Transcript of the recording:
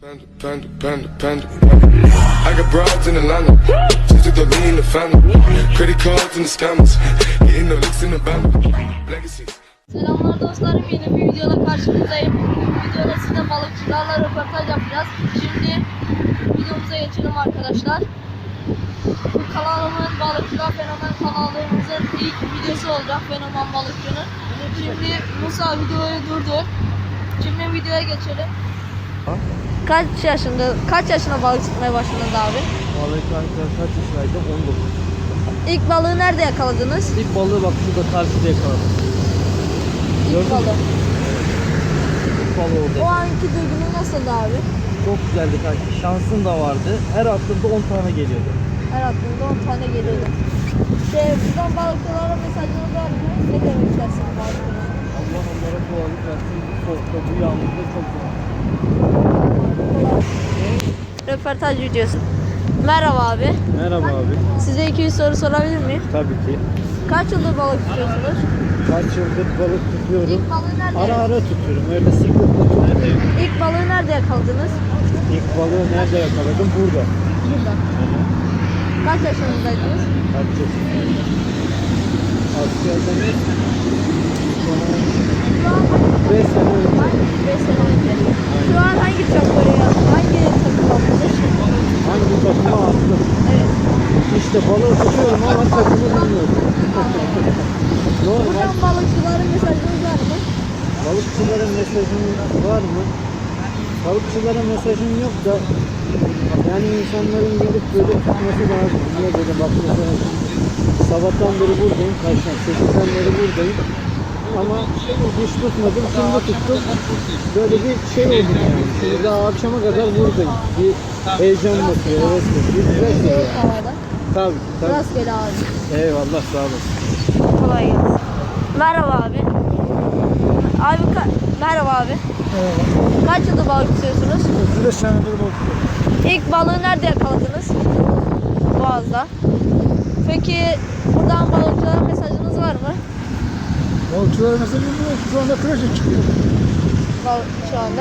Panda, panda, panda, panda. I got broads in Atlanta. Just took the lean in the family. Credit cards and the scammers. Getting the licks in the band. Legacies. Selamlar dostlarım yeni bir videoda karşınızdayım. Bu videoda size balıkçılarla röportaj yapacağız. Şimdi videomuza geçelim arkadaşlar. Bu kanalımın balıkçılar fenomen kanalımızın ilk videosu olacak fenomen balıkçının. Şimdi Musa videoyu durdur. Şimdi videoya geçelim. Kaç yaşında kaç yaşına balık tutmaya başladınız abi? Vallahi kanka kaç yaşındaydım? 19. İlk balığı nerede yakaladınız? İlk balığı bak şurada karşıda yakaladım. İlk Gördün balığı. İlk balığı O orada. anki duygunun nasıldı abi? Çok güzeldi kanka. Şansın da vardı. Her attığımda 10 tane geliyordu. Her aklımda 10 tane geliyordu. İşte buradan balıkçılara mesajınız var mı? Ne demek istersiniz balıkçılara? Allah onlara kolaylık versin. Bu soğukta, bu yağmurda çok zor. Röportaj videosu. Merhaba abi. Merhaba abi. Size 200 soru sorabilir miyim? Tabii ki. Kaç yıldır balık tutuyorsunuz? Kaç yıldır balık tutuyorum. İlk balığı nerede? Ara ara tutuyorum. Öyle sıklıkla tutmuyorum. İlk balığı nerede yakaladınız? İlk balığı nerede yakaladım? Burada. Burada. Kaç yaşınızdaydınız? Kaç yaşındayım? Askerden Şu an 5 sene önce. 5 sene önce. İşte balığı tutuyorum ama takımı bilmiyorum. Buradan balıkçılara mesajınız var mı? balıkçıların mesajın var mı? Balıkçılara mesajım yok da yani insanların gelip böyle tutması lazım. Niye böyle bakması lazım? Sabahtan beri buradayım. Kaçtan? 8'den beri buradayım. Ama hiç tutmadım. Şimdi tuttum. Böyle bir şey oldu yani. Şimdi daha akşama kadar buradayım. Bir heyecan bakıyor, heves bakıyor. Güzel şey. Tabii, tabii. Rastgele abi. Eyvallah sağ olasın. Kolay gelsin. Merhaba abi. Abi merhaba abi. Kaç yıldır balık tutuyorsunuz? 35 senedir balık İlk balığı nerede yakaladınız? Boğaz'da. Peki buradan balıkçılara mesajınız var mı? Balıkçılara mesela şu anda kreşe çıkıyor. Bal- şu anda.